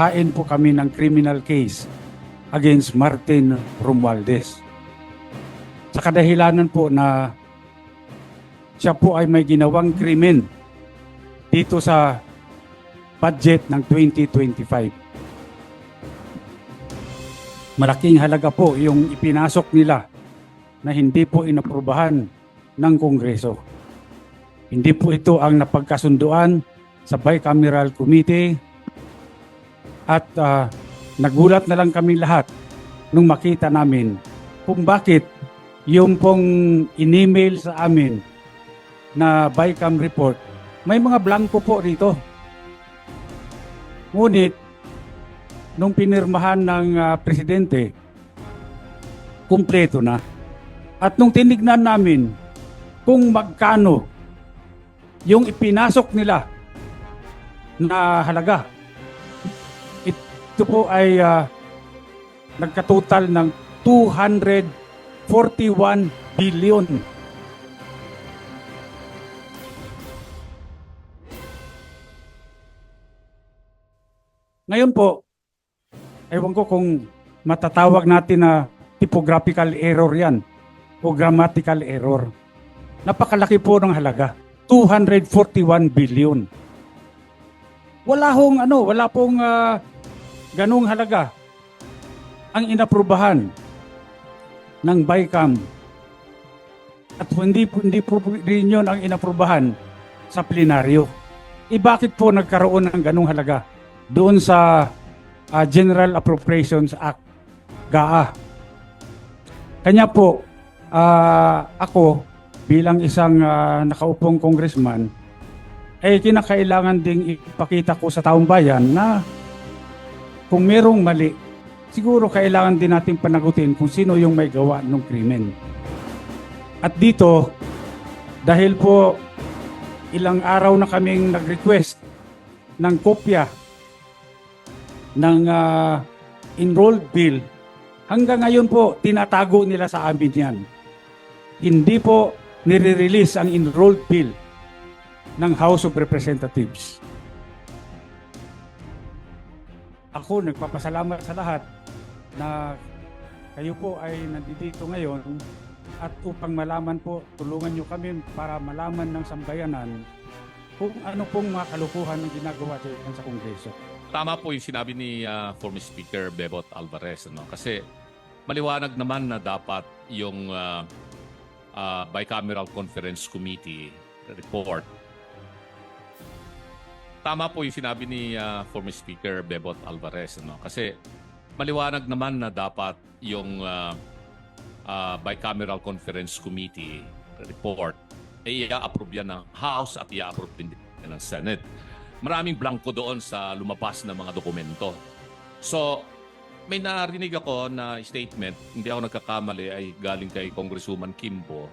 hain po kami ng criminal case against Martin Romualdez. Sa kadahilanan po na siya po ay may ginawang krimen dito sa budget ng 2025. Malaking halaga po yung ipinasok nila na hindi po inaprubahan ng Kongreso. Hindi po ito ang napagkasunduan sa bicameral committee at ah, nagulat na lang kami lahat nung makita namin kung bakit yung pong in-email sa amin na BICAM report, may mga blanco po rito. Ngunit, nung pinirmahan ng ah, presidente, kumpleto na. At nung tinignan namin kung magkano yung ipinasok nila na halaga, ito po ay ah, nagkatotal ng 241 billion. Ngayon po, ewan ko kung matatawag natin na typographical error yan o grammatical error. Napakalaki po ng halaga. 241 billion. Wala hong ano, wala pong ah, ganung halaga ang inaprubahan ng BICAM at hindi hindi po rin yun ang inaprubahan sa plenaryo. E bakit po nagkaroon ng ganung halaga doon sa ah, General Appropriations Act, GAA? Kanya po, ah, ako bilang isang ah, nakaupong congressman, eh kinakailangan ding ipakita ko sa taong bayan na kung merong mali, siguro kailangan din natin panagutin kung sino yung may gawa ng krimen. At dito, dahil po ilang araw na kaming nag-request ng kopya ng ah, enrolled bill, hanggang ngayon po tinatago nila sa amin yan. Hindi po nire-release ang enrolled bill ng House of Representatives. Ako nagpapasalamat sa lahat na kayo po ay nandito ngayon at upang malaman po, tulungan nyo kami para malaman ng sambayanan kung ano pong mga kalukuhan ng ginagawa sa Kongreso. Tama po yung sinabi ni ah, former Speaker Bebot Alvarez. Ano? Kasi maliwanag naman na dapat yung ah, ah, Bicameral Conference Committee report. Tama po yung sinabi ni ah, former Speaker Bebot Alvarez. Ano? Kasi maliwanag naman na dapat yung ah, ah, Bicameral Conference Committee report ay i-approve yan ng House at i-approve din ng Senate maraming blanco doon sa lumabas na mga dokumento. So, may narinig ako na statement, hindi ako nagkakamali, ay galing kay Congresswoman Kimbo.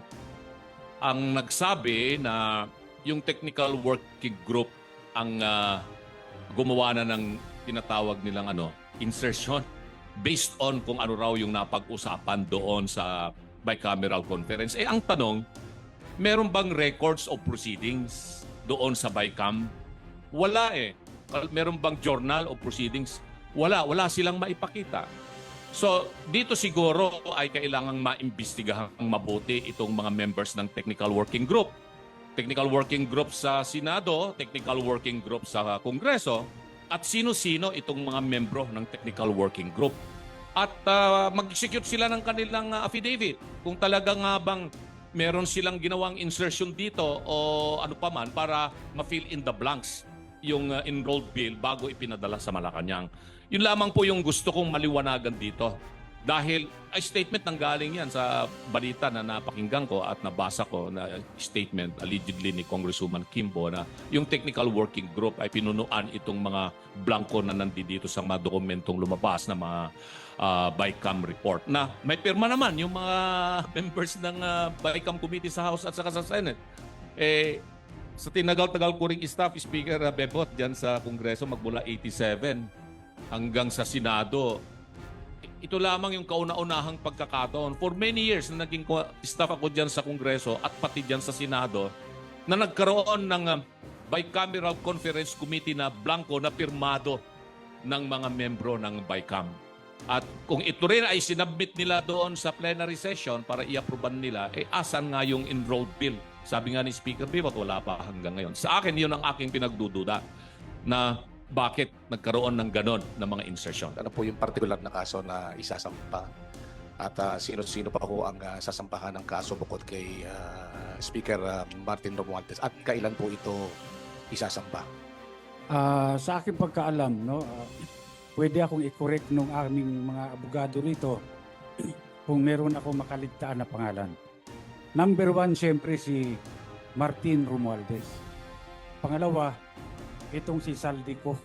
Ang nagsabi na yung technical working group ang ah, gumawa na ng tinatawag nilang ano, insertion based on kung ano raw yung napag-usapan doon sa bicameral conference. Eh ang tanong, meron bang records of proceedings doon sa BICAM? Wala eh. Meron bang journal o proceedings? Wala. Wala silang maipakita. So, dito siguro ay kailangang maimbestigahan mabuti itong mga members ng technical working group. Technical working group sa Senado, technical working group sa Kongreso, at sino-sino itong mga membro ng technical working group. At ah, mag-execute sila ng kanilang ah, affidavit kung talaga nga bang meron silang ginawang insertion dito o ano pa man para ma-fill in the blanks yung uh, enrolled bill bago ipinadala sa Malacanang. Yun lamang po yung gusto kong maliwanagan dito. Dahil ay statement nang galing yan sa balita na napakinggan ko at nabasa ko na statement allegedly ni Congresswoman Kimbo na yung technical working group ay pinunuan itong mga blanco na nandito sa mga dokumentong lumabas na mga uh, BICAM report na may pirma naman yung mga members ng uh, BICAM committee sa House at saka sa Senate. Eh, sa tinagal-tagal ko ring staff, Speaker Bebot, dyan sa Kongreso, magmula 87 hanggang sa Senado, ito lamang yung kauna-unahang pagkakataon. For many years na naging staff ako dyan sa Kongreso at pati dyan sa Senado, na nagkaroon ng uh, bicameral conference committee na blanco na pirmado ng mga membro ng BICAM. At kung ito rin ay sinabmit nila doon sa plenary session para i-approvean nila, eh asan nga yung enrolled bill? Sabi nga ni Speaker Bibot, wala pa hanggang ngayon. Sa akin, yun ang aking pinagdududa na bakit nagkaroon ng ganon na mga insertion. ano po yung particular na kaso na isasampa at ah, sino-sino pa po ang ah, sasampahan ng kaso bukod kay ah, Speaker ah, Martin Romualdez at kailan po ito isasampa? Ah, sa aking pagkaalam, no, ah, pwede akong i-correct nung aming mga abogado rito kung meron ako makaligtaan na pangalan. Number one, siyempre si Martin Romualdez. Pangalawa, itong si Saldico.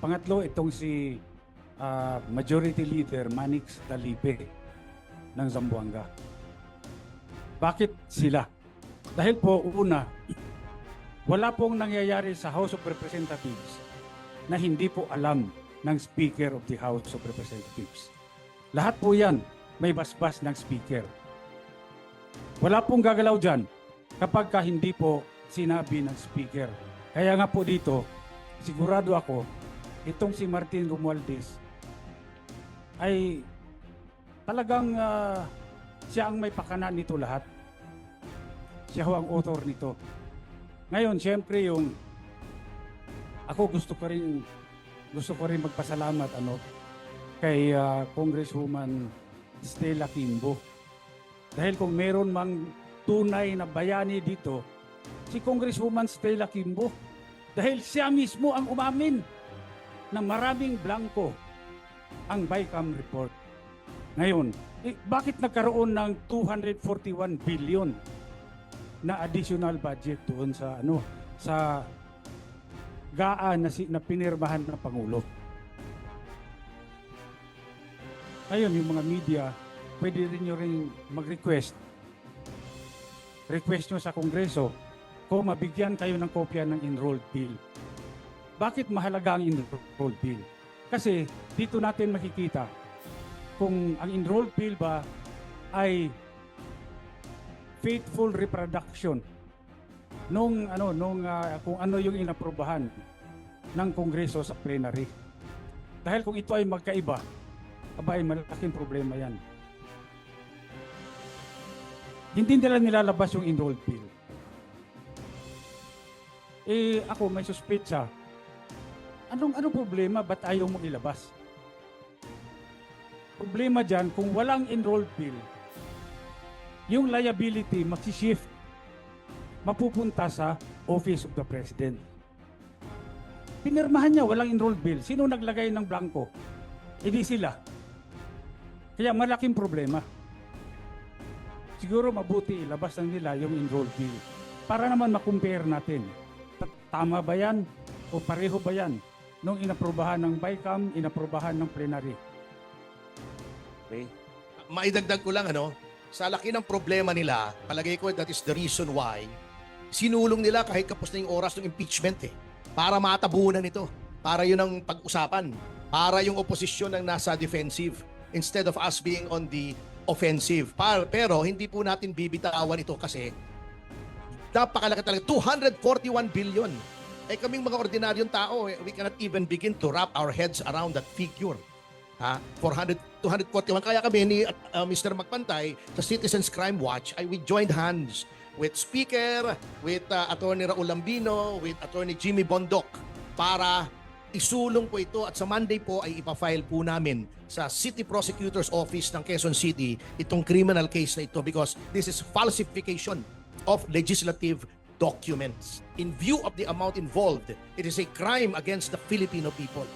Pangatlo, itong si ah, Majority Leader Manix Dalipe ng Zamboanga. Bakit sila? Dahil po, una, wala pong nangyayari sa House of Representatives na hindi po alam ng Speaker of the House of Representatives. Lahat po yan may basbas ng Speaker. Wala pong gagalaw dyan kapag ka hindi po sinabi ng Speaker. Kaya nga po dito, sigurado ako, itong si Martin Romualdez ay talagang ah, siya ang may pakana nito lahat. Siya ho ang author nito. Ngayon, siyempre yung ako gusto ko rin gusto ko rin magpasalamat ano kay ah, Congresswoman Stella Kimbo. Dahil kung meron mang tunay na bayani dito, si Congresswoman Stella Kimbo. Dahil siya mismo ang umamin na maraming blanco ang BICAM report. Ngayon, eh, bakit nagkaroon ng 241 billion na additional budget doon sa ano sa GAA na, si, na pinirmahan ng Pangulo. Ngayon, yung mga media, pwede rin nyo rin mag-request. Request nyo sa Kongreso kung mabigyan kayo ng kopya ng enrolled bill. Bakit mahalaga ang enrolled bill? Kasi dito natin makikita kung ang enrolled bill ba ay faithful reproduction nung ano nung ah, kung ano yung inaprobahan ng Kongreso sa plenary. Dahil kung ito ay magkaiba, abay malaking problema 'yan. Hindi nila nilalabas yung enrolled bill. Eh ako may suspetsa. Anong anong problema ba't ayaw mo ilabas? Problema diyan kung walang enrolled bill, yung liability magsishift mapupunta sa Office of the President. Pinirmahan niya, walang enrolled bill. Sino naglagay ng blanco? Hindi sila. Kaya malaking problema. Siguro mabuti ilabas lang nila yung enrolled bill. Para naman makumpare natin. Ta- Tama ba yan? O pareho ba yan? Nung inaprobahan ng BICAM, inaprobahan ng plenary. maidagdag ko lang ano, sa laki ng problema nila, palagay ko that is the reason why sinulong nila kahit kapos na yung oras ng impeachment eh. Para matabunan ito. Para yun ang pag-usapan. Para yung oposisyon ang nasa defensive instead of us being on the offensive. Pero hindi po natin bibitawan ito kasi napakalaki talaga. 241 billion. Eh kaming mga ordinaryong tao, eh, we cannot even begin to wrap our heads around that figure. Ha? 400, 241. Kaya kami ni uh, Mr. Magpantay sa Citizens Crime Watch ay we joined hands with Speaker, with uh, Attorney Raul Lambino, with Attorney Jimmy Bondok para isulong po ito at sa Monday po ay ipafile po namin sa City Prosecutor's Office ng Quezon City itong criminal case na ito because this is falsification of legislative documents. In view of the amount involved, it is a crime against the Filipino people.